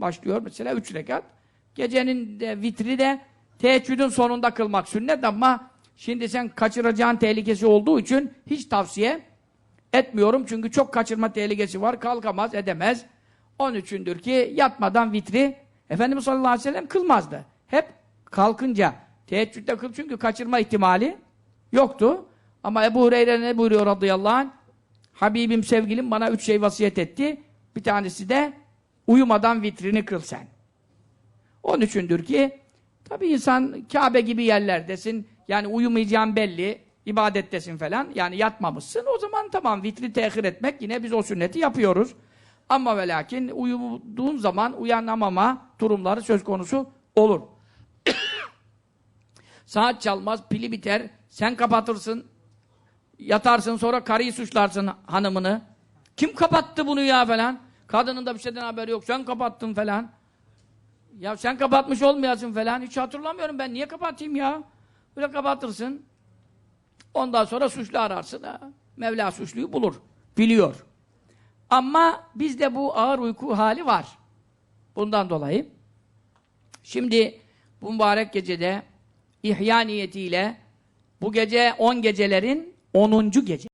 başlıyor mesela üç rekat. Gecenin de vitri de teheccüdün sonunda kılmak sünnet ama şimdi sen kaçıracağın tehlikesi olduğu için hiç tavsiye etmiyorum. Çünkü çok kaçırma tehlikesi var. Kalkamaz, edemez. Onun üçündür ki yatmadan vitri Efendimiz sallallahu aleyhi ve sellem kılmazdı. Hep kalkınca teheccüde kıl çünkü kaçırma ihtimali yoktu. Ama Ebu Hureyre ne buyuruyor radıyallahu anh? Habibim sevgilim bana üç şey vasiyet etti. Bir tanesi de uyumadan vitrini kıl sen. Onun üçündür ki tabi insan Kabe gibi yerlerdesin. Yani uyumayacağın belli. ibadettesin falan. Yani yatmamışsın. O zaman tamam vitri tehir etmek yine biz o sünneti yapıyoruz. Ama ve lakin uyuduğun zaman uyanamama durumları söz konusu olur. Saat çalmaz, pili biter. Sen kapatırsın. Yatarsın sonra karıyı suçlarsın hanımını. Kim kapattı bunu ya falan. Kadının da bir şeyden haberi yok. Sen kapattın falan. Ya sen kapatmış olmayasın falan. Hiç hatırlamıyorum ben. Niye kapatayım ya? Böyle kapatırsın. Ondan sonra suçlu ararsın. Ha. Mevla suçluyu bulur. Biliyor. Ama bizde bu ağır uyku hali var. Bundan dolayı. Şimdi bu mübarek gecede ihya niyetiyle bu gece 10 gecelerin 10. gece.